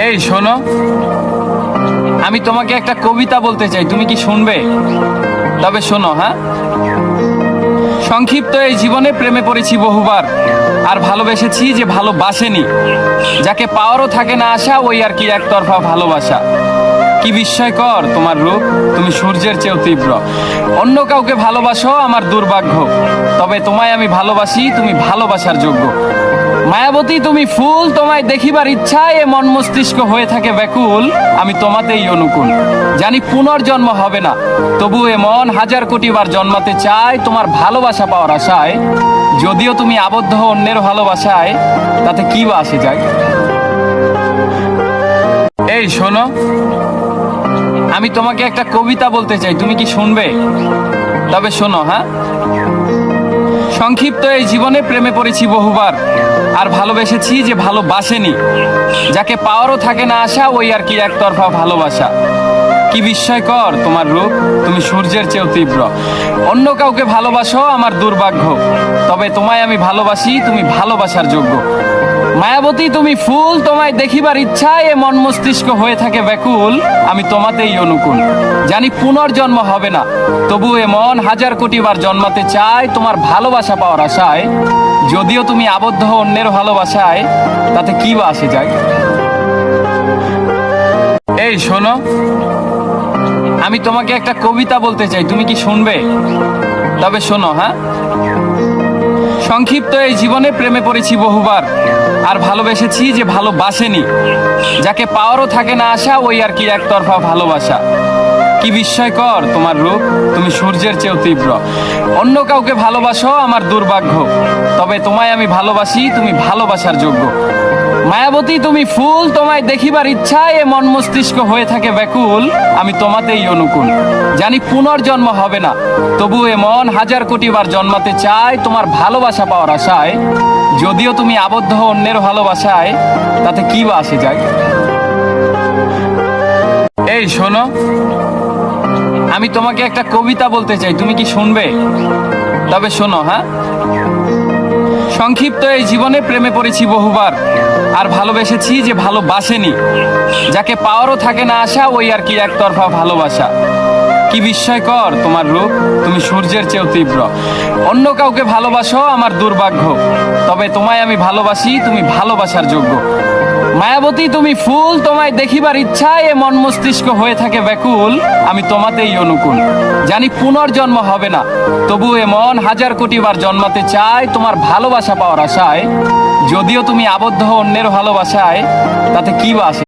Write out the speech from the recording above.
এই, শোনো। আমি তোমাকে একটা কবিতা বলতে চাই, তুমি কি শুনবে? তবে শোনো হ্যাঁ? সংক্ষিপ্ত এই জীবনে প্রেমে পড়েছি বহুবার, আর ভালোবেসেছি যে ভালোবাসেনি, যাকে পাওয়ারও থাকে না আশা, ওই আর কি একতরফা ভালোবাসা। কি বিস্ময়কর তোমার রূপ, তুমি সূর্যের চেয়েও তীব্র। অন্য কাউকে ভালোবাসো, আমার দুর্ভাগ্য, তবে তোমায় আমি ভালোবাসি, তুমি ভালোবাসার যোগ্য। মায়াবতী, তুমি ফুল তোমায় দেখিবার ইচ্ছায় এ মন মস্তিষ্ক হয়ে থাকে ব্যাকুল। আমি তোমাতেই অনুকূল। জানি পুনর্জন্ম হবে না। তবু এ মন হাজার কোটি বার জন্মাতে চায়, তোমার ভালোবাসা পাওয়ার আশায়। যদিও তুমি আবদ্ধ অন্যের ভালোবাসায়, তাতে কি বা আসে যায়? এই, শোনো। আমি তোমাকে একটা কবিতা বলতে চাই, তুমি কি শুনবে? তবে শোনো হ্যাঁ? সংক্ষিপ্ত এই জীবনে প্রেমে পড়েছি বহুবার, আর ভালোবেসেছি যে ভালোবাসেনি, যাকে পাওয়ারও থাকে না আশা, ওই আর কি একতরফা ভালোবাসা। কি বিস্ময়কর তোমার রূপ, তুমি সূর্যের চেয়েও তীব্র। অন্য কাউকে ভালোবাসো আমার দুর্ভাগ্য, তবে তোমায় আমি ভালোবাসি, তুমি ভালোবাসার যোগ্য। মায়াবতী, তুমি ফুল তোমায় দেখিবার ইচ্ছায় এ মন মস্তিষ্ক হয়ে থাকে ব্যাকুল। আমি তোমাতেই অনুকূল। জানি পুনর্জন্ম হবে না। তবু এ মন হাজার কোটি বার জন্মাতে চায়, তোমার ভালোবাসা পাওয়ার আশায়। যদিও তুমি আবদ্ধ অন্যের ভালোবাসায়, তাতে কি বা আসে যায়? এই শোনো, আমি তোমাকে একটা কবিতা বলতে চাই। তুমি কি শুনবে? তবে শোনো হ্যাঁ? সংক্ষিপ্ত এই জীবনে প্রেমে পড়েছি বহুবার। আর ভালোবেসেছি যে ভালোবাসেনি। যাকে পাওয়ারও থাকে না আশা, ওই আর কি একতরফা ভালোবাসা। কি বিস্ময়কর তোমার রূপ, তুমি সূর্যের চেয়েও তীব্র। অন্য কাউকে ভালোবাসো আমার দুর্ভাগ্য, তবে তোমায় আমি ভালোবাসি, তুমি ভালোবাসার যোগ্য। মায়াবতী, তুমি ফুল, তোমায় দেখিবার ইচ্ছায় এ মন মস্তিষ্ক হয়ে থাকে ব্যাকুল। আমি তোমাতেই অনুকূল। জানি পুনর্জন্ম হবে না, তবু এ মন হাজার কোটি বার জন্মাতে চায়, তোমার ভালোবাসা পাওয়ার আশায়। যদিও তুমি আবদ্ধ অন্যের ভালোবাসায়, তাতে কি বা আসে যায়? এই শোনো, আমি তোমাকে একটা কবিতা বলতে চাই, তুমি কি শুনবে? তবে শোনো হ্যাঁ? সংক্ষিপ্ত এই জীবনে প্রেমে পড়েছি বহুবার, আর ভালোবেসেছি যে ভালোবাসেনি, যাকে পাওয়ারও থাকে না আশা, ওই আর কি একতরফা ভালোবাসা। কি বিস্ময়কর তোমার রূপ, তুমি সূর্যের চেয়েও তীব্র। অন্য কাউকে ভালোবাসো আমার দুর্ভাগ্য, তবে তোমায় আমি ভালোবাসি, তুমি ভালোবাসার যোগ্য। মায়াবতী, তুমি ফুল, তোমায় দেখিবার ইচ্ছায় এ মন মস্তিষ্ক হয়ে থাকে ব্যাকুল। আমি তোমাতেই অনুকূল। জানি পুনর্জন্ম হবে না। তবু এ মন হাজার কোটি বার জন্মাতে চায়, তোমার ভালোবাসা পাওয়ার আশায়। যদিও তুমি আবদ্ধ অন্যের ভালোবাসায়, তাতে কি বা আসে?